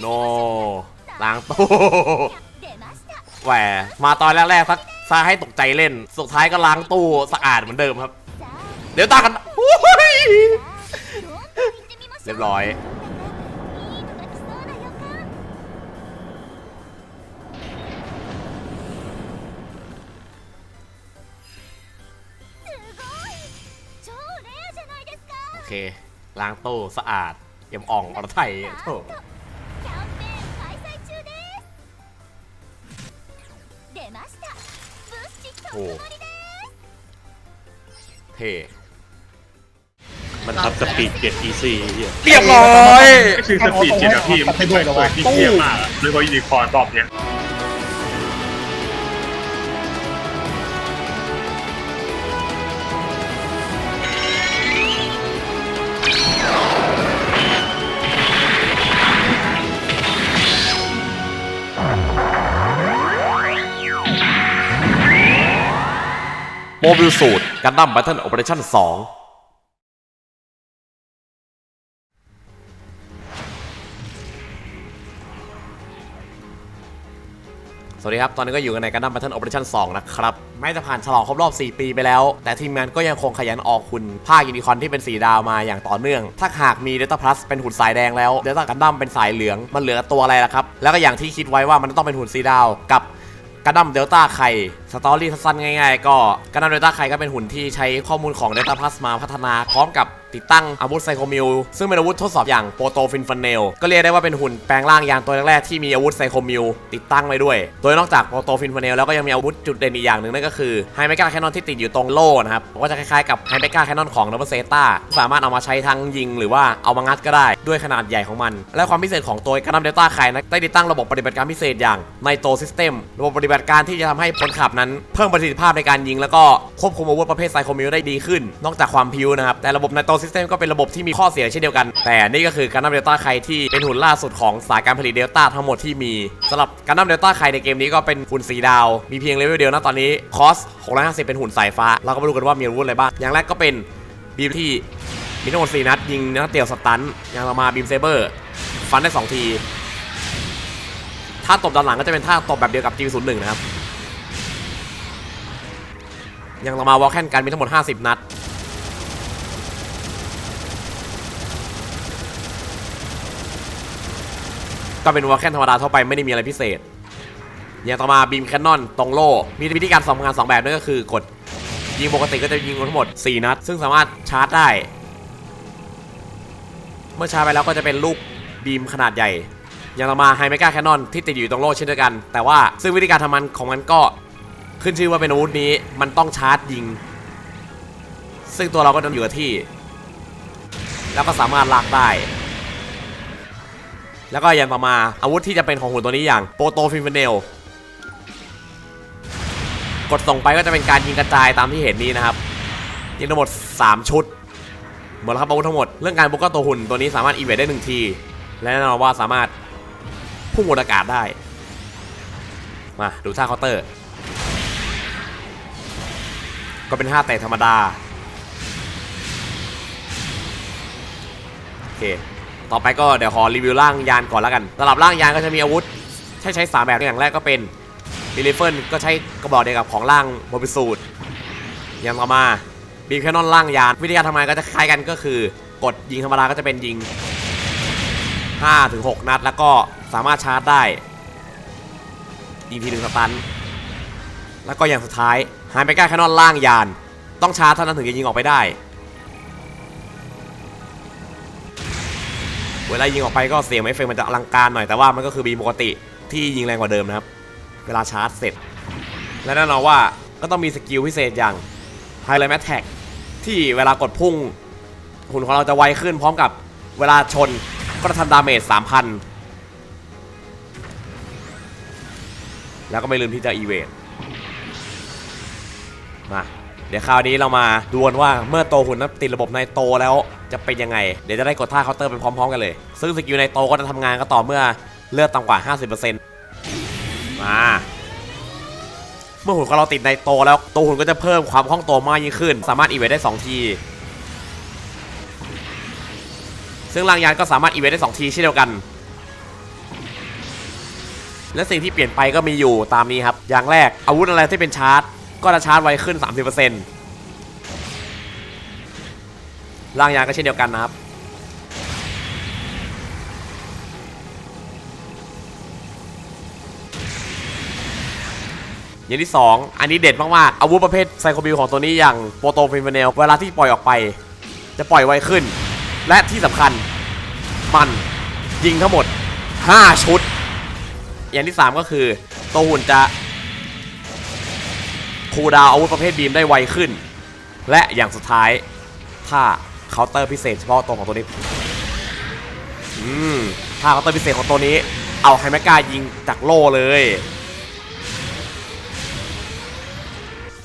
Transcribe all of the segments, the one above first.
โนล้างตู้แหวมาตอนแรกๆสักซาให้ตกใจเล่น สุดท้ายก็ล้างตู้สะอาดเหมือนเดิมครับ เดี๋ยวตากันเรียบร้อย โอเค ล้างตู้สะอาดเยี่ยมอ่องอรไทยโถ เท่มันทับสปีดเจ็ดอีซีเหี้ยเรียบร้อยก็คือสปีดเจ็ดอะพี่มันเป็นตัวที่เทียมากอะโดยเฉพาะยูนิคอร์นรอบเนี้ย โมบิลสูตรกันดั้ม b บ t เทิลโอเปอเรชั่น2สวัสดีครับ ตอนนี้ก็อยู่กันในกันดั้ม b บ t เทิลโอเปอเรชั่น2นะครับแม้จะผ่านฉลองครบรอบ 4 ปีไปแล้ว แต่ทีมงานก็ยังคงขยันออกคุณภาคยูนิคอนที่เป็น4ดาวมาอย่างต่อเนื่อง ถ้าหากมี Delta Plus เป็นหุ่นสายแดงแล้ว Delta กันดั้มเป็นสายเหลือง มันเหลือตัวอะไรล่ะครับ แล้วก็อย่างที่คิดไว้ว่ามันต้องเป็นหุ่นสีดาวกับกรดั้มเดลต้าไข่สตอรี่สั้นๆง่ายๆ ก็กระดัมเดลต้าไข่ก็เป็นหุ่นที่ใช้ข้อมูลของ Delta Plus มาพัฒนาพร้อมกับติดตั้งอาวุธไซโคมิลซึ่งเป็นอาวุธทดสอบอย่างโปรโตฟินฟันเนลก็เรียกได้ว่าเป็นหุ่นแปลงร่างยานตัวแรกๆที่มีอาวุธไซโคมิลติดตั้งไว้ด้วย โดยนอกจากโปรโตฟินฟันเนลแล้วก็ยังมีอาวุธจุดเด่นอีกอย่างหนึ่งนั่นก็คือไฮเมกาแคนนอนที่ติดอยู่ตรงโล่นะครับก็จะคล้ายๆกับไฮเมกาแคนนอนของนับเซต้าสามารถเอามาใช้ทั้งยิง หรือว่าเอามางัดก็ได้ด้วยขนาดใหญ่ของมัน และความพิเศษของตัวกระดัมเดต้าไข่นะได้ติดตั้งระบบปฏิบัติการพิเศษอย่างไนโตซิสเต็มระบบปฏิบัติการที่จะทำให้คนขับนั้นเพิ่มประสิทธิภาพในการยิง แล้วก็ควบคุมอาวุธประเภทไซโคมิลได้ดีขึ้น นอกจากความพิวนะครับ แต่ระบบไนโตรซิสเต็มก็เป็นระบบที่มีข้อเสียเช่นเดียวกัน แต่นี่ก็คือการนับเดลต้าไข่ที่เป็นหุ่นล่าสุดของสายการผลิตเดลต้าทั้งหมดที่มีสำหรับการนับเดลต้าไข่ในเกมนี้ก็เป็นหุ่นสีดาว มีเพียงเลเวลเดียวนะตอนนี้คอส650 เป็นหุ่นสายฟ้า เราก็มาดูกันว่ามีอาวุธอะไรบ้างอย่างแรกก็เป็นบีมที่มีทั้งหมด4นัดยิงนัดเดียวสตันอย่างมาบีมเซเบอร์ฟันได้สองทีท่าตบด้านหลังก็จะเป็นท่าตบแบบเดียวกับ G01 นะครับ ยังเรามาวอลแคนกันมีทั้งหมด 50 นัด ก็เป็นวอลแคนธรรมดาทั่วไปไม่ได้มีอะไรพิเศษอย่างต่อมาบีมแคนนอนตรงโล่มีวิธีการสองงานสองแบบนั่นก็คือกดยิงปกติก็จะยิงทั้งหมด 4 นัด ซึ่งสามารถชาร์จได้ เมื่อชาร์จไปแล้วก็จะเป็นลูกบีมขนาดใหญ่อย่างต่อมาไฮเมกาแคนนอนที่ติดอยู่ตรงโล่เช่นเดียวกัน แต่ว่าซึ่งวิธีการทำมันของมันก็ ขึ้นชื่อว่าเป็นอาวุธนี้มันต้องชาร์จยิง ซึ่งตัวเราก็ต้องอยู่กับที่ แล้วก็สามารถลากได้ แล้วก็อย่างต่อมาอาวุธที่จะเป็นของหุ่นตัวนี้อย่างโปรโตฟินเฟเนลกดส่งไปก็จะเป็นการยิงกระจายตามที่เห็นนี้นะครับ ยิงทั้งหมด 3 ชุดหมดแล้วครับอาวุธทั้งหมด เรื่องการบุกก็ตัวหุ่นตัวนี้สามารถอีเวนต์ได้หนึ่งที และแน่นอนว่าสามารถพุ่งบนอากาศได้ มาดูท่าเคาน์เตอร์ ก็เป็นท่าเตะธรรมดา โอเค ต่อไปก็เดี๋ยวขอรีวิวร่างยานก่อนแล้วกันสำหรับร่างยานก็จะมีอาวุธ ใช้ใช้สามแบบอย่างแรกก็เป็นบิลิเฟิลก็ใช้กระบอกเดียวกับของร่างโมบิสูดย่างต่อมาบีแคนนอนร่างยาน วิธีการทำงานก็จะคล้ายกันก็คือ กดยิงธรรมดาก็จะเป็นยิง 5-6 นัด แล้วก็สามารถชาร์จได้ยิงทีหนึ่งสตัน แล้วก็อย่างสุดท้าย ไฮเมกาแคนนอนล่างยาน ต้องชาร์จเท่านั้นถึงจะยิงออกไปได้ เวลายิงออกไปก็เสียงเอฟเฟกต์มันจะอลังการหน่อยแต่ว่ามันก็คือบีมปกติที่ยิงแรงกว่าเดิมนะครับ เวลาชาร์จเสร็จ และแน่นอนว่าก็ต้องมีสกิลพิเศษอย่าง h i g h l i g h t Attack ที่เวลากดพุ่งหุ่นของเราจะไวขึ้นพร้อมกับเวลาชนก็จะทำดาเมจ3,000 แล้วก็ไม่ลืมที่จะอีเวน มาเดี๋ยวคราวนี้เรามาดูกันว่าเมื่อโตหุ่นนั้นติดระบบในโตแล้วจะเป็นยังไง เดี๋ยวจะได้กดท่าเคาน์เตอร์ไปพร้อมๆกันเลย ซึ่งสกิลในโตก็จะทำงานก็ต่อเมื่อเลือดต่ำกว่า 50%มา เมื่อหุ่นของเราติดในโตแล้วตัวหุ่นก็จะเพิ่มความคล่องตัวมากยิ่งขึ้น สามารถอีเวนได้ 2 ที ซึ่งรางยานก็สามารถอีเวนได้ 2 ทีเช่นเดียวกัน และสิ่งที่เปลี่ยนไปก็มีอยู่ตามนี้ครับ อย่างแรกอาวุธอะไรที่เป็นชาร์จ ก็จะชาร์จไวขึ้น 30%ร่างยางก็เช่นเดียวกันนะครับ อย่างที่ 2 อันนี้เด็ดมากๆ อาวุธประเภทไซโคบิลของตัวนี้อย่างโปรโตฟินเฟเนลเวลาที่ปล่อยออกไป จะปล่อยไวขึ้น และที่สำคัญมันยิงทั้งหมด 5 ชุด อย่างที่ 3 ก็คือตัวหุ่นจะ คูดาวอาวุธประเภทบีมได้ไวขึ้น และอย่างสุดท้ายถ้าเคาน์เตอร์พิเศษเฉพาะตัวของตัวนี้อืมถ้าเคาน์เตอร์พิเศษของตัวนี้ เอาไฮแมกกายิงจากโล่เลย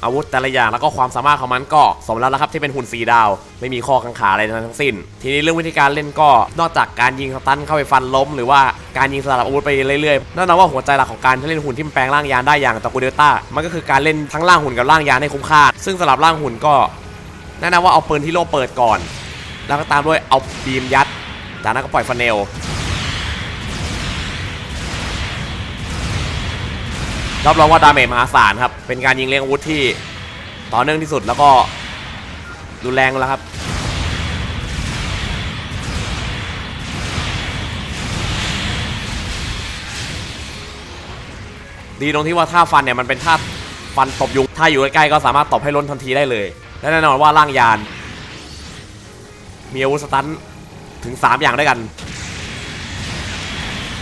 อาวุธแต่ละอย่างแล้วก็ความสามารถของมันก็สมแล้วนะครับที่เป็นหุ่นสีดาว ไม่มีข้อกังขาอะไรทั้งสิ้น ทีนี้เรื่องวิธีการเล่นก็นอกจากการยิงสตันเข้าไปฟันล้ม หรือว่าการยิงสลับอาวุธไปเรื่อยๆนั่นนะว่าหัวใจหลักของการเล่นหุ่นที่มันแปลงร่างยานได้อย่างตะกูเดลต้ามันก็คือการเล่นทั้งร่างหุ่นกับร่างยานให้คุ้มค่า ซึ่งสลับร่างหุ่นก็แนะนำว่าเอาปืนที่โล่เปิดก่อน แล้วก็ตามด้วยเอาบีมยัดจากนั้นก็ปล่อยฟันเนล รับรองว่าดาเมจมหาศาลครับ เป็นการยิงเลี้ยงอาวุธที่ต่อเนื่องที่สุดแล้วก็รุนแรงแล้วครับ ดีตรงที่ว่าท่าฟันเนี่ยมันเป็นท่าฟันตบยุง ถ้าอยู่ใกล้ๆก็สามารถตบให้ล้นทันทีได้เลย และแน่นอนว่าร่างยาน มีอาวุธสตันถึง 3 อย่างด้วยกัน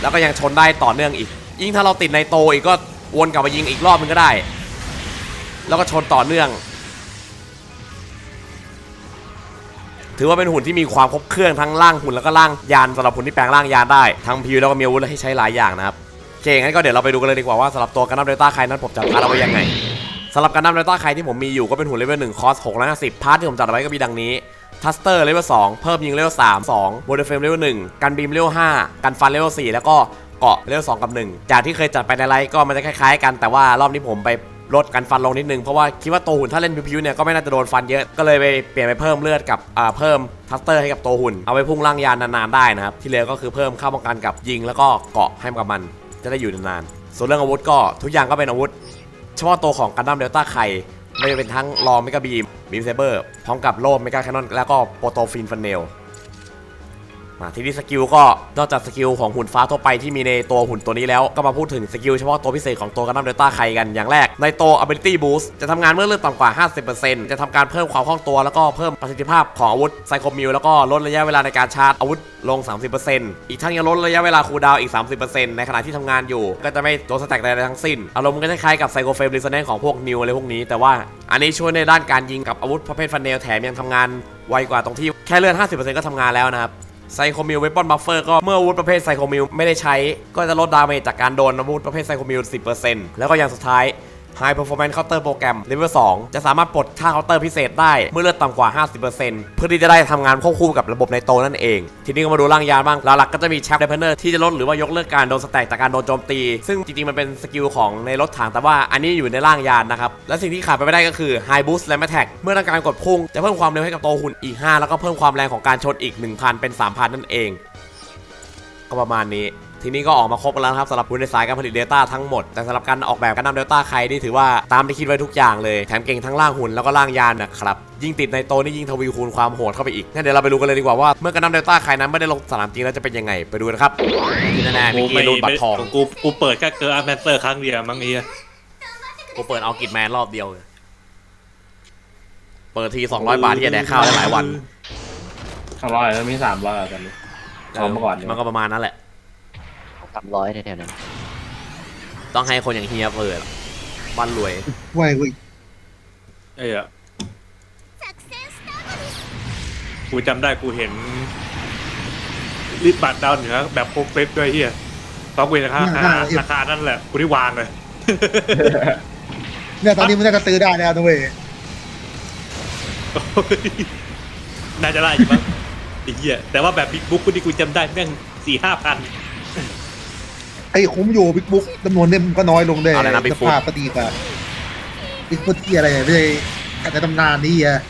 แล้วก็ยังชนได้ต่อเนื่องอีก ยิ่งถ้าเราติดในโตอีกก็ วนกลับมายิงอีกรอบนึงก็ได้ แล้วก็ชนต่อเนื่อง ถือว่าเป็นหุ่นที่มีความครบเครื่องทั้งร่างหุ่นแล้วก็ร่างยานสำหรับหุ่นที่แปลงร่างยานได้ทั้งพิวแล้วก็มีอาวุธให้ใช้หลายอย่างนะครับโอเคงั้นก็เดี๋ยวเราไปดูกันเลยดีกว่าว่าสำหรับตัวกันดั้มเดลต้าใครนั้นผมจัดพาเอาไว้ยังไงสำหรับกันดั้มเดลต้าใครที่ผมมีอยู่ก็เป็นหุ่นเลเวล1คอส650พาร์ทที่ผมจัดเอาไว้ก็มีดังนี้ทัสเตอร์เลเวล2เพิ่มยิงเลเวล3 2โบเดเฟมเลเวล1กันบีมเลเวล5กันฟันเลเวล4แล้วก็ เกาะเลเวล2กับ1จากที่เคยจัดไปในไลฟ์ก็มันจะคล้ายๆ กันแต่ว่ารอบนี้ผมไปลดกันฟันลงนิดนึง เพราะว่าคิดว่าตัวหุ่นถ้าเล่นพิวๆเนี่ยก็ไม่น่าจะโดนฟันเยอะก็เลยไปเปลี่ยนไปเพิ่มเลือดกับอ่าเพิ่มทัสเตอร์ให้กับตัวหุ่น เอาไปพุ่งล่างยานนานๆได้นะครับ ที่เหลือก็คือเพิ่มค่าป้องกันกับยิงแล้วก็เกาะให้กับมันจะได้อยู่นานๆส่วนเรื่องอาวุธก็ทุกอย่างก็เป็นอาวุธ เฉพาะตัวของกันดั้มเดลต้าไข่ไม่ว่าจะเป็นทั้งลอมเมกาบีมบีมเซเบอร์พร้อมกับโล่เมกาแคนนอนแล้วก็โปรโตฟินฟันเนล มาทีนี่สกิลก็นอกจากสกิลของหุ่นฟ้าทั่วไปที่มีในตัวหุ่นตัวนี้แล้วก็มาพูดถึงสกิลเฉพาะตัวพิเศษของตัวกันดั้มเดลต้าไข่กันอย่างแรก ในตัว ability boost จะทำงานเมื่อเลือดต่ำกว่า 50%จะทำการเพิ่มความคล่องตัวแล้วก็เพิ่มประสิทธิภาพของอาวุธไซโคมิลแล้วก็ลดระยะเวลาในการชาร์จอาวุธลง 30%อีกทั้งยังลดระยะเวลาคูลดาวน์อีก 30%ในขณะที่ทำงานอยู่ ก็จะไม่โดนสแต็กใดๆทั้งสิ้น อารมณ์ก็จะคล้ายกับไซโคเฟมรีเซนของพวกนิวอะไรพวกนี้แต่ว่าอันนี้ช่วยในด้านการยิงกับอาวุธประเภทฟันเนลแถมยังทำงานไวกว่าตรงที่แค่เลือด50%ก็ทำงานแล้วนะครับ ไซโคมิลเวปอนบัฟเฟอร์ก็เมื่ออาวุธประเภทไซโคมิลไม่ได้ใช้ ก็จะลดดาเมจจากการโดนอาวุธประเภทไซโคมิล10%แล้วก็อย่างสุดท้าย High Performance Counter โปรแกรม Level 2 จะสามารถปลดท่าเคาน์เตอร์พิเศษได้เมื่อเลือดต่ำกว่า 50%เพื่อที่จะได้ทำงานควบคู่กับระบบในโตนั่นเอง ทีนี้ก็มาดูร่างยานบ้างหลักๆก็จะมีแชปเดพเนอร์ที่จะลดหรือว่ายกเลิกการโดนสแต็กจากการโดนโจมตี ซึ่งจริงๆ มันเป็นสกิลของในรถถังแต่ว่าอันนี้อยู่ในร่างยานนะครับ และสิ่งที่ขาดไปไม่ได้ก็คือ High Boost และ Attack เมื่อต้องการกดพุ่งจะเพิ่มความเร็วให้กับตัวหุ่นอีก 5 แล้วก็เพิ่มความแรงของการชนอีก 1,000 เป็น 3,000 นั่นเอง ก็ประมาณนี้ ทีนี้ก็ออกมาครบแล้วนะครับสำหรับผู้ในสายการผลิต Data ทั้งหมด แต่สำหรับการออกแบบการนำ Data ใครนี่ถือว่าตามที่คิดไว้ทุกอย่างเลย แถมเก่งทั้งล่างหุ่นแล้วก็ล่างยานนะครับ ยิ่งติดในโตนี่ยิ่งทวีคูณความโหดเข้าไปอีกงั้นเดี๋ยวเราไปดูกันเลยดีกว่าว่าเมื่อการนำ Data ใครนั้นไม่ได้ลงสนามจริงแล้วจะเป็นยังไงไปดูกันครับที่แน่ๆกูมีกีรูดบัตรทองกูกูเปิดแค่เกอร์อาร์แมนเตอร์ครั้งเดียวมั้งไอ้เหี้ยกูเปิดเอากิจแมนรอบเดียวเลยเปิดที200บาทที่จะแดกข้าวได้หลายวันสองร้อยแล้วมีสามร้อยตอนนี้เอามาก่อนเนี่ยมันก็ประมาณนั้นแหละ สามร้อยแถวๆนั้นต้องให้คนอย่างเฮียเปิดบ้านรวย ไว้เฮ้ยกูจำได้กูเห็นริบบัตรดาวเหนือแบบโคกเฟสด้วยเฮียตอนกูเห็นราคาราคานั่นแหละกูที่วางเลย เนี่ยตอนนี้มันจะาจะซื้อได้แล้วนะเว้ยน่าจะได้ใช่ไหมไอ้เหี้ยแต่ว่าแบบบิ๊กบุ๊กกูที่กูจำได้แม่งสี่ห้าพัน ไอ้คุ้มอยู่บิ๊กบุ๊กจำนวนเล่มันก็น้อยลงเลยจะพสภาพก็ดีกว่าบิ๊กบุ๊กที่อะไรเนี่ไม่ใช่อาจตำนานนี่อะ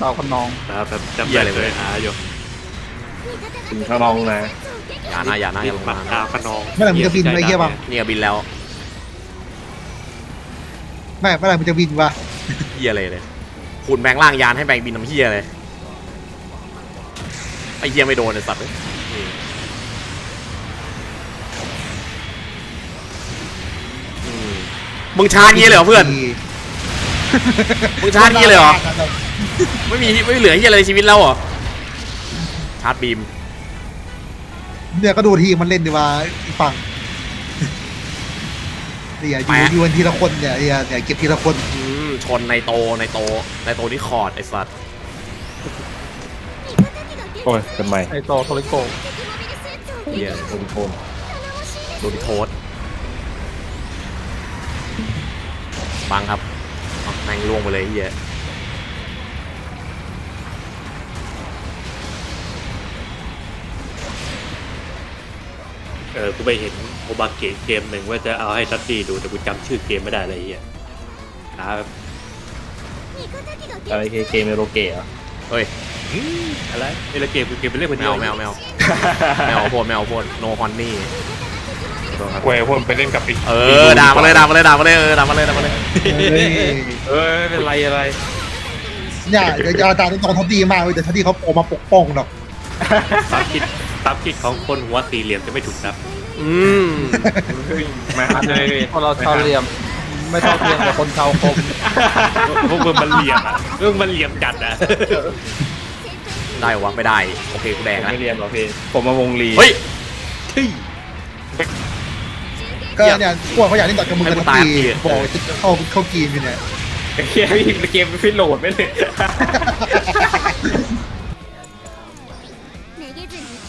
ต่อคนน้องครับแบบจำอย่เลยหะโยู่ถึงทดลองเลย อย่านะอย่านะอย่าลงมานะดาวขนองไม่อไหร่มันจะบินไอ้เหี้ยบ้างเนี่ยบินแล้วไม่ไม่อไหร่มันจะบินวะเฮียอะไรเลยขุณแบงล่างยานให้แบงบินน้ำเฮียเลยไอ้เฮียไม่โดนไอ้สัตว์ มึงชาร์จงี้เลยเหรอเพื่อน มึงชาร์จงี้เลยเหรอ ไม่มีไม่เหลือเฮียอะไรในชีวิตแล้วเหรอ ชาร์จบีม เนี่ยก็ดูทีมมันเล่นดีว่าอีกฝั่งเนี่ยอยู่อยู่กันทีละคนเนี่ยเนี่ยเนี่ยเก็บทีละคนอืมชนในโตในโตในโตที่คอร์ดไอ้สัตว์โอ้ยเป็นไมไอโตโทริโกเฮียโดนโทนโดนโทษ บังครับเอาแม่งล่วงไปเลยเฮียเออกูไปเห็นโอบาเกะเกมหนึ่งว่าจะเอาให้ทัดดี้ดูแต่กูจำชื่อเกมไม่ได้เลยไอ้เฮียนะอะไรเกเกมเมโรเกะเหรอเฮ้ยอะไรไอ้ละเกมคือเกมเป็นเล่นคนแมเดียววแมวแมวแมวโพดแมวโพดโนฮอนนี่ เว้ยพวกไปเล่นกับอีกเออด่ามาเลยด่ามาเลยด่ามาเลยเออด่ามาเลยด่ามาเลยเฮ้ยเออไม่เป็นไรอะไรเนี่ยเดี๋ยวอาจารย์ต้องทำดีมากเลยแต่ถ้าที่เขาโผล่มาปกป้องหรอกตามคิดตามคิดของคนหัวสี่เหลี่ยมจะไม่ถูกนับ อืมมาเลยพอเราชาวเหลี่ยม ไม่เท่าเทียมกับคนชาวคมพวกมึงมันเหลี่ยมอะพวกมันเหลี่ยมจัดอะได้วะไม่ได้ โอเคกูแดงผมแล้วไม่เรียนหรอพี่ผมมาวงลีเฮ้ย ก็เนี่ยพวกเขาอยากเล่นต่อกับมึงกันทุกให้ทีกูตายบอกจะเข้าเข้าเกีมอยู่เนี่ยเกมเกมฟิโหลดไม่เลย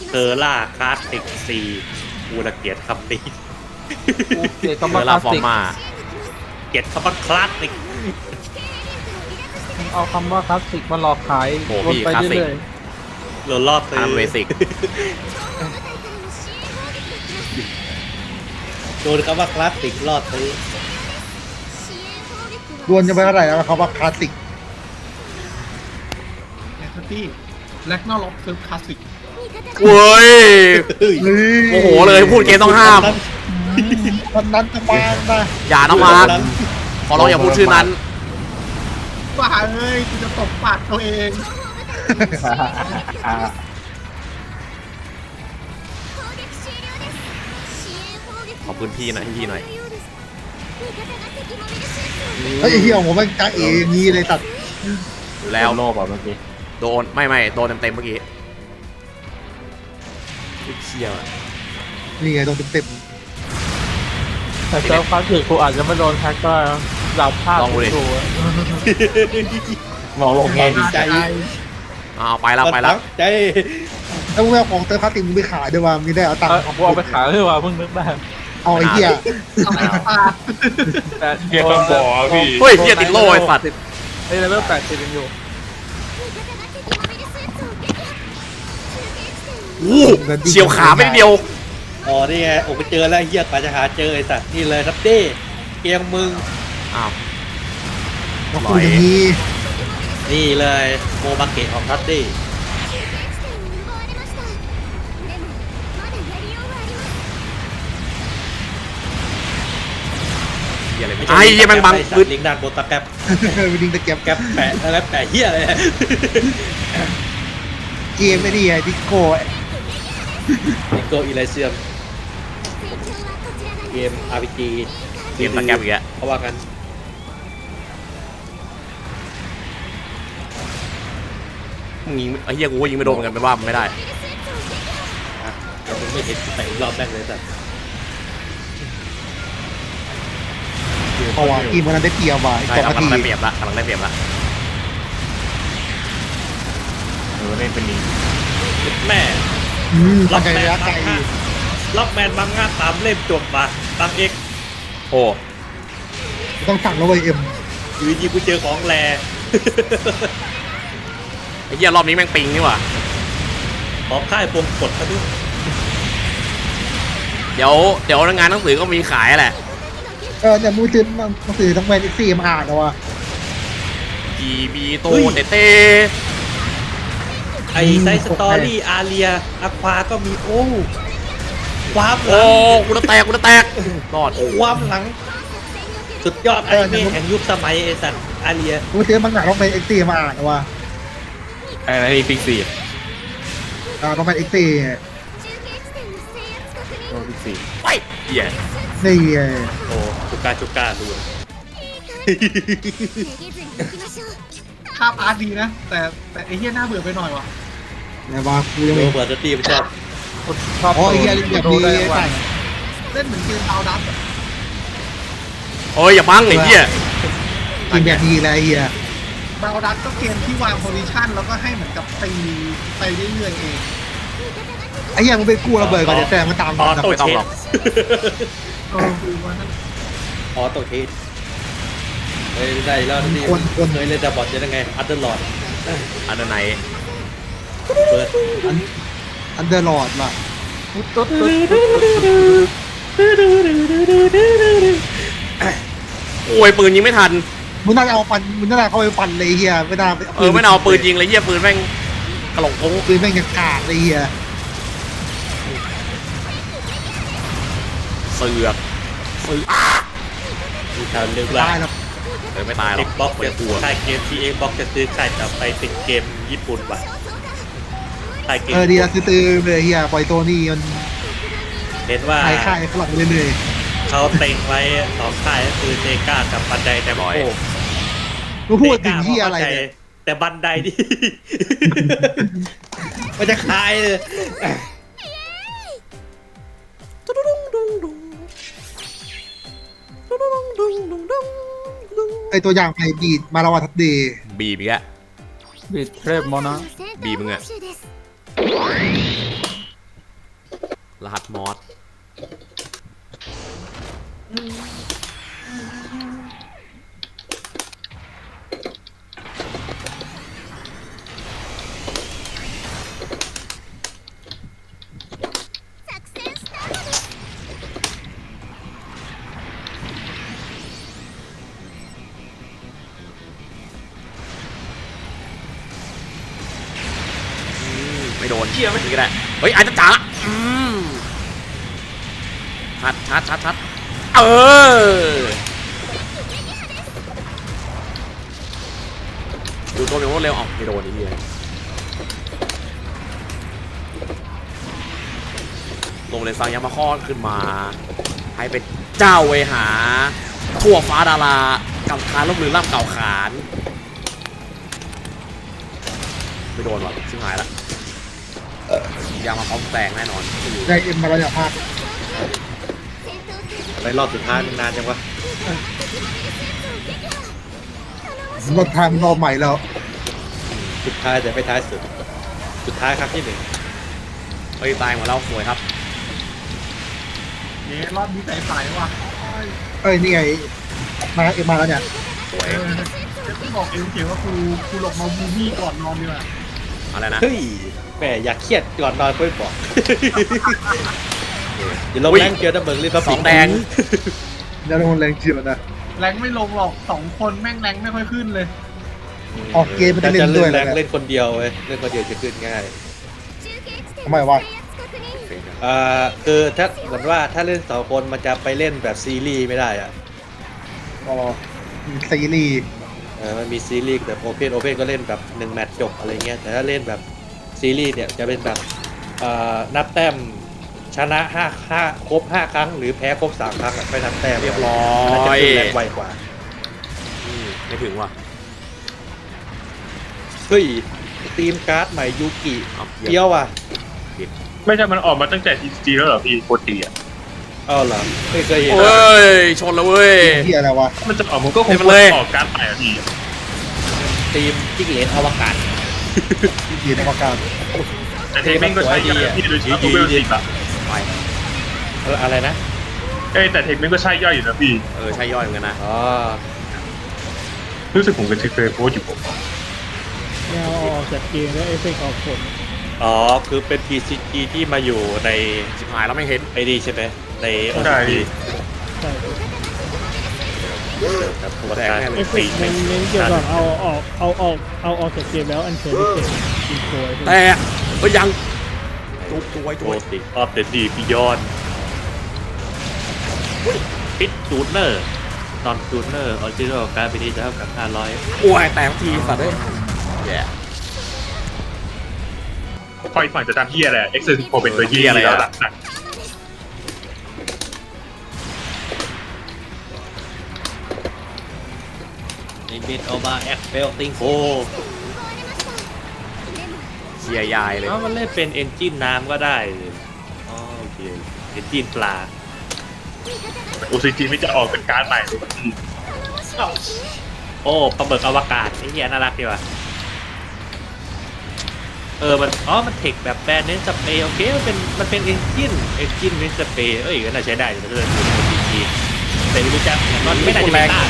เทอร่าคลาสสิกซีกูละเกียดคำนี้เกลียดเอคำว่าอคลาลาสฟอสิร์กมาเกียดคำว่าคลาสสิกเอาคำว่าคลาสสิกมาหลอกขายโอ้วนพี่ไปคลาสสิกเรื่อยโดนล่อซื้ออาร์เบสิก โดนคำว่าคลาสสิกล่อซื้อรวนจะไปเท่าไหร่แล้วเขาว่าคลาสสิกที่แลกนอล็อกเซิร์ฟคลาสสิกเว้ย เฮ้ยโมโหเลยพูดเกมต้องห้าม วันนั้นจะมานะอย่านะมาร์คขอร้องอย่าพูดชื่อนั้น ว่าเอ้ยกูจะตบปากตัวเอง อ่า ขอพื้นที่หน่อยที่หน่อยเฮ้ยไอ้เฮียผมมันจ้าเออย่างนี้เลยตัดอยู่แล้วโลบอะเมื่อกี้โดนไม่ไม่โดนเต็มๆเมื่อกี้เชี่ยว่ะนี่ไงโดนเต็มๆแต่เซิร์ฟคลาสสิกกูอาจจะไม่โดนแท็กก็ได้นะดาบภาพดูอะมองโลกแง่ดีใจอ้าวไปแล้วไปแล้วๆแล้วมึงเอาของเติมคลาสสิกมึงไปขายด้วยว่ามึงได้เอาตังเออค์กูเอาไปขายเลยว่ะเพิ่งนึกได้ เอาไอ้เหี้ยเอาไอ้ปาดเกียร์ต้องบอกอะพี่เฮ้ยเฮียติดโล่ไอ้สัตว์ไอ้เลเวลแปดสิบยังอยู่โอ้เฉียวขาไม่เดียวอ๋อนี่ไงโอ้ไปเจอแล้วไอ้เฮียกว่าจะหาเจอไอ้สัตว์นี่เลยทับเด้เกียงมึงอ้าวมาคุยอย่างนี้นี่เลยโมบาเกะของทับเอะไรไม่ไอ้เฮียแม่งบังไอ้สัตมืดว์ลิงก์ด้านบนตะแกรบไปดิงตะเกียบแกรบแปะแล้วแปะเฮียเลยเกมไม่ดีไงดิโก้นิโกอีไลเซียมเกม RPG เกมตะแกรบอีกแล้ว เขาว่ากันมึงยิงไอ้เฮียกูก็ยิงไม่โดนเหมือนกันไม่ว่ามันไม่ได้ อะแต่มึงไม่เห็นแต่อีกรอบแรกเลยสัตว์ เพราะว่าทีมวันนั้นได้เปรียบว่ะใช่สองกำลันางทีได้เปรียบละกำลังได้เปรียบละเออเล่นเป็นลีแม่อืมล็ตั้องกใจแมระนยะไกบัลงงะล็อกแมนบังงะตามเล่มจบมาบังเอกโอ้ต้องสั่งแล้วเว้ยเอ็มอยู่ดีๆกูเจอของแร ไอ้เฮียรอบนี้แม่งปิงนี่หว่าของค่ายปงกดเขาด้วยเดี๋ยวเดี๋ยวงานหนังสือก็มีขายแหละ เออเนี่ยมือถือมือถือต้องเป็นซีมอ่านเอาว่ะกีบีโตเตเต้ไอ้ไซสตอรี่อาเรียอควาก็มีโอ้ความหโอ้ลังกูจะแตกกูจะแตกรอดความหลัง สุดยอดอนิเมะแห่งยุคสมัยไอ้สัตว์อาเรียกูเจอมันหนักต้องเป็นเอ็กซีมาอ่านว่ะไอ้ไอ้ฟิกซี่อ่าต้องเป็นเอ็กซี สี่ไปเหี้ยนี่ไงโอ้จุกกาจุกกาด้วยค่าพาร์ตดีนะ แต่แต่ไอ้เหี้ยน้าเบื่อไปหน่อยว่ะไงบ้ากูยังไม่ เปิดสตรีมชอบชอบอ๋ไอ้เหี้ยแบบนี้ไอ้เล่นเหมือนเกมเอาดับโอ้ยอย่าบังไอ้เหี้ยกินแบบนี้ละไอ้เฮียเบาดัตก็เกมที่วางโพซิชันแล้วก็ให้เหมือนกับตีไปเรื่อยๆเอง ไอ้เหี้ยมึงไปกู้ระเบิดก่อนเดี๋ยวแซงมันตามออมาโต้ไม่ต้องเช็หรอกเออคือว่านั่นออโต้เทสเฮ้ยได้แล้วนี่คนคนเคยเล่นดาบอดจะได้ไงอัลเดอร์ลอดอันไหนเปิดอันเดอร์ลอดว่ะตุ๊ดตุ๊ดตุ๊ดตุ๊ดโอ้ยปืนยิงไม่ทัน มึงน่าจะเอาฟันมึงน่าจะเข้าไปฟันเลยไอ้เหี้ยไม่น่าปเออไม่เอาปืนยิงเลยเหี้ยปืนแม่งกระโหลกโค้งปืนแม่งยังกาดเลยไอ้เหี้ย เสือกเสือกมีข่าวลือว่าตายแล้วเออไม่ตายหรเอ็อกกบ็อกไม่จะกลัวค่ายเกมที่เอ็กบ็อกจะซื้อค่ายต่อไปเป็นเกมญี่ปุ่นว่ะค่ายเกมเออดีละคือตื้อเลยไอ้เหี้ยปล่อยตัวนี้มันเห็นว่า ขายค่ายฝรั่งเรื่อยเขาเต็งไว้สองค่ายก็คือเซกากับบันไดแต่โอ้ๆกูพูดถึงที่อะไรเนี่ยแต่บันไดดิ มันจะคลายเลย ไอตัวอย่างไปบีดมาราวาทัดดีบีบอีกแล้วบิดเทพมอนะบีบมึงอะรหัสมอส เชี่ยไม่ถึงก็ได้เฮ้ยอาจจะจ๋าอืมชัดชัดชัดชัดเออดูตัวเป็นรวดเร็วออกไม่โดนไอ้เหี้ยลงเลยซังยามาคอนขึ้นมา ให้เป็นเจ้าเวหา ทั่วฟ้าดารากับคานลบหรือล่ำเก่าขานไม่โดนว่ะชิบหายละ ยางมาพร้อมแตกแน่นอนไม่อยู่ได้เอ็มมาแล้วเนี่ยภาคไปรอบสุดท้ายมันนานจังวะรถทางรอบใหม่แล้ว สุดท้ายแต่ไม่ท้ายสุด สุดท้ายครั้งที่หนึ่งเฮ้ยตายหมดแล้วสวยครับเย้รอบนี้ใสๆว่ะเอ้ยนี่ไงมาเอ็มมาแล้วเนี่ยสวยเออเดี๋ยวกูบอกเองเขียวว่ากูกูหลบมาบูมี่ก่อนนอนดีกว่าอะไรนะเฮ้ย แหมอยากเครียดก่อนนอนค่อยบอกอย่าลงแรงเกียร์ดับเบิลเลยครับสองแดง อย่าลงแรงเกียร์นะแรงไม่ลงหรอกสองคนแม่งแรงไม่ค่อยขึ้นเลย ออกเกมมันจเล่นด้วยแรงเล่นคนเดียวเว้ยเล่นคนเดียวจะขึ้นง่ายทำไมวะเอ่อคือถ้าเหมือนว่าถ้าเล่นสองคนมันจะไปเล่นแบบซีรีส์ไม่ได้อะอ๋อซีรีส์เออมันมีซีรีส์แต่โอเพนโอเพนก็เล่นแบบหนึ่งแมตช์จบอะไรเงี้ยแต่ถ้าเล่นแบบ ซีรีส์เนี่ยจะเป็นแบบเอ่อนับแต้มชนะห้าห้าครบห้าครั้ง หรือแพ้ครบสามครั้งอะไม่นับแต้มเรียบร้อมันจะยขึ้นแรงไวกว่าอืมไม่ถึงว่ะเฮ้ยทีมการ์ดใหม่ยูกิเอาเกี้ยวอะ ไม่ใช่มันออกมาตั้งแต่ทีจีแล้วเหรอพี่โคตรีอะเอ้าเหรอไม่เคยเห็นโอ้ยชนแล้วเว้ยที่อะไรวะมันจะออกมันก็คเต็งมเลยออกการดใหม่อะพี่ทีมจิ้งเหลนอวกาศที่ ยืนในวการแต่เทคเมนก็ใช้ย่อยอะพี่โดยเฉพาะตัวเวลสิบอะไปอะไรนะ เอ้ยแต่เทคเมนก็ใช่ย่อยอยู่นะพี่ เออใช่ย่อยเหมือนกันนะอ๋อรู้สึกผมเคยโพสต์อยู่ผมแนวออกจากเกมแล้วเอฟเฟกต์ออกผลอ๋อคือเป็น TCG ที่มาอยู่ในชิบหายแล้วไม่เห็นไอ้นี่ใช่ไหมใน ใช่ OCG ใช่ ครับหัวแตกแน่เลเอฟเฟกต์เน้นเน้นเกี่ยวกับเอาออกเอาออกเอาออกจากเกมแล้วอันเชิญที่เกมอีกตัวแต่เฮ้ยยังจุ๊บจุ๊บไว้จุ๊โปบรติออฟเดอะดีพิยอนปิดจูเนอร์ตอนจูเนอร์ออริจินอลการไปที่เท่ากับ500โอ้ยแตกทีสัตว์เลยแย่พออีกฝั่งจะทำเฮียอะไรเอ็กซ์เซนโปเป็นตัวเฮียแล้วล่ะ ในเมดออบาแอคเฟลติงโฟเชียร์ยายเลย เอ้ามันเล่นเป็นเอนจินน้ำก็ได้อ๋อโอเคเอนจินปลา โอซีจีไม่จะออกเป็นการดใหม่เลยโอ้ปลาหมึกอวกาศไอ้เหี้ยน่ารักดีว่ะเออมันอ๋อมันเทคแบบแบรนด์เน้นสเปรย์โอเคมันเป็นมันเป็นเอนจินเอนจินเน้นสเปรย์เอ้ยก็น่าใช้ได้อยู่นะเรื่องดีจีแต่ไม่รู้จะมันไม่น่าจะเป็นได้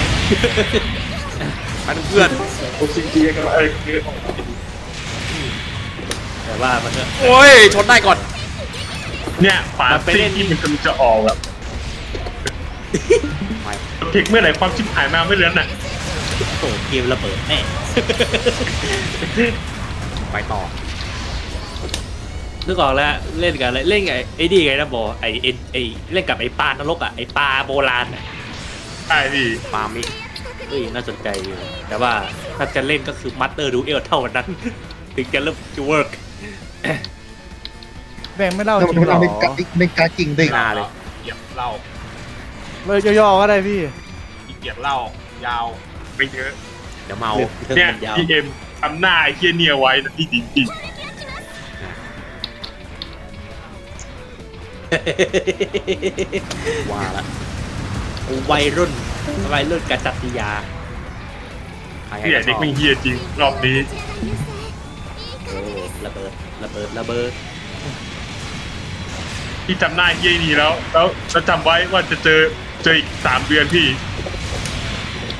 มันเพื่อนโอซีจีก็เออแต่ว่ามันก็โอ้ยชนได้ก่อน เนี่ยฝาซีที่มันกำลังจะออกแบบเทคเมื่อไหร่ความชิบหายมาไม่เลือนน่ะโอ้เกมระเบิดแน่ไปต่อนึกออกแล้วเล่นกับอะไรเล่นกับไอ้ดีไงนะบอไอ้เอ็นไอ้เล่นกับไอ้ปลานรกอะไอ้ปลาโบราณอะใช่พี่ปามิก เอ้ยน่าสนใจอยู่แต่ว่าถ้าจะเล่นก็คือมัตเตอร์ดูเอลเท่านั้น ถึงจะเริ่มจะเวิร์กแบ่งไม่เล่าแล้วจริมันงเหรอเป็นการเป็นการจริงดิหน้าเลยเหยียบเหล้าเลยย่อๆก็ได้พี่เหยียบเหล้ายาวไม่เยอะเดี๋ยวเมาเนี่ยพีเอ็มทำหน้าไอ้เฮียเนี่ยไว้นะพี่จริงว่าละวัยรุ่น วัยรุ่นกษัตริยาใครๆให้เนี่ยชเด็กอบ ไม่เฮียจริงรอบนี้โอ้ระเบิดระเบิดระเบิดพี่จำหน้าเฮียนี่แล้ว แล้วแล้วจำไว้ว่าจะเจอเจออีกสามเดือนพี่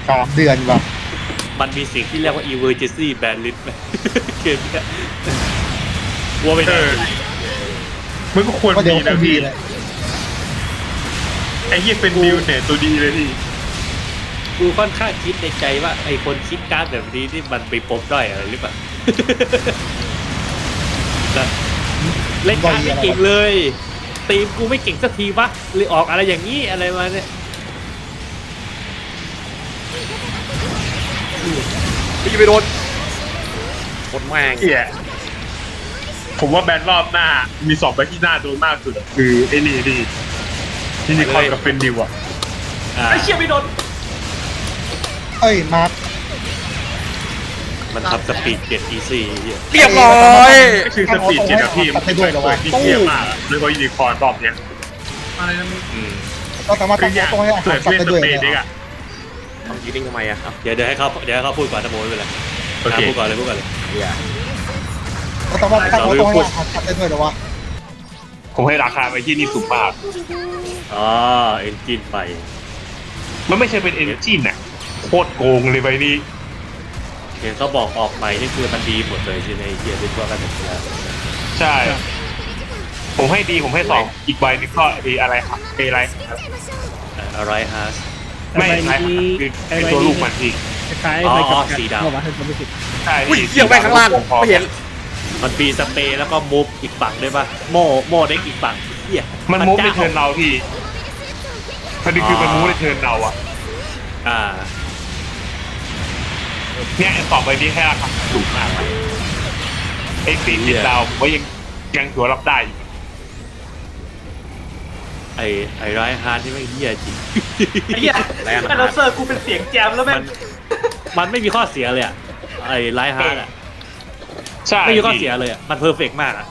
สามเดือนว่ะมันมีสิ่งที่เรียกว่า emergency bandwidth ไหมเกมเนี้ยกลัวไปเอไหนอมันก็ควรก็เดี๋ยวมีคนะงดีพี่เลยไอ้เฮียเป็นดิวเนี่ยตัวดีเลยพี่ กูค่อนข้างคิดในใจว่าไอ้คนคิดการดแบบนี้นี่มันไปปมด้อยอะไรหรือเปล่านะเล่นการดไม่เก่งเลยตีมกูไม่เก่งสักทีวะเลยออกอะไรอย่างนี้อะไรมาเนี่ยพี่ไปโดนชนแม่งเฮียผมว่าแบนรอบหน้า มีสองใบที่หน้าโดนมากสุดอะคือไอ้นี่ดิที่นิคอนกับเป็นดิวอะอ่าไอ้เชี่ยไม่โดน เอ้ยมาร์คมันทำสปีดเจ็ดอีซีเหี้ยเรียบร้อยไม่คือสปีดเจ็ดอะพี่มันเป็นตัวที่เฮียมากอะโดยเฉพาะยูนิคอร์นรอบเนี้ยอะไรนะมึงอืมก็สามารถคืตั้องอยากต้องให้อาเกิหารดสัตเล่ว์นได้สด้วยเปเหรเด็กออะทำยีดิ้งทำไมอะเอ้าเดี๋ยวเดี๋ยวให้เขาเดี๋ยวให้เขาพูดก่อนนะโมไม่เป็นไรโอเคอะพูดก่อนเลยพูดก่อนเลยเฮียก็สามารถตั้งต้องให้อาหารสัตว์ได้ด้วยเหรอวะผมให้ราคาไปที่นี่สูงมาก อ๋อเอนจินไป มันไม่ใช่เป็นเอนจินอะ โคตรโกงเลยใบนี้เห็นเขาบอกออกใหม่นี่คือมันดีหมดเลยใช่ไหมไอ้เฮียเป็นว่ากันหมดแล้วใช่ ผมให้ดีผมให้สองอีกใบนึงก็เออะไรครับเออะไรอะไรฮะ ไม่อะไรครับคือเป็นตัวลูกมันพี่คล้ายอ๋อๆใบอ๋อกับสีดำเข้ามาให้ผมไม่ผิดใช่อุ้ยเฮียแม่งข้างล่างไม่เห็นมันปีสเปรย์แล้วก็มูฟอีกฝั่งด้วยป่ะโม่โม่เด็กอีกฝั่งเฮียมันมูฟในจ้าเทิร์นเราพี่พอดีคือมันมูฟในเทิร์นเราอะอ่า เนี่ยไอ้สองใบนี้ให้ราคาสูงมากเลยไอ้สี่ติดดาวผมว่ายังยังถือว่ารับได้อยู่ไอไอไรฮาร์ดนี่ไม่งเฮียจริง ไอ้เหี้ยแรงนะเซอร์กูเป็นเสียงแจมแล้วแม่งมันไม่มีข้อเสียเลยอะไอไรฮาร์ดอะใช่ไม่มีข้อเสียเลยอะมันเพอร์เฟกมากอะ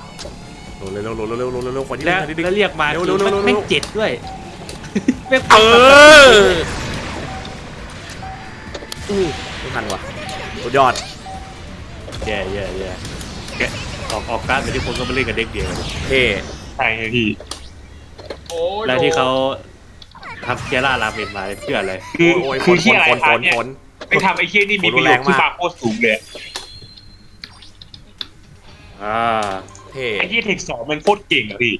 โหเร็วเร็วเร็วเร็วเร็วเร็วเร็วกว่านี้แล้วนิดนึง แล้วเรียกมาเร็วเร็วเร็วเร็วแม่งเจ็ดด้วยแม่งเอปังออู้ไม่ทันว่ะ สุดยอดแย่แย่แย่แกะออกออกการ์ดไปที่คนก็มาเล่นกับเด็กเดียวกันเท่ใช่ไงพี่แล้วที่เขาทำเคียร่าราเมนมาเพื่ออะไร คือโอ้ยคือที่อะไรฝนคฝรับนเนี่ยฝนไม่ทำไอ้เคียนี่มีประโยชน์ที่ปากโคตรสูงเลยอ่าเท่ไอ้ที่เทคสองมันโคตรเก่งอะพี่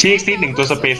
ชีเอ็กซิหนึ่งตัวสเปซ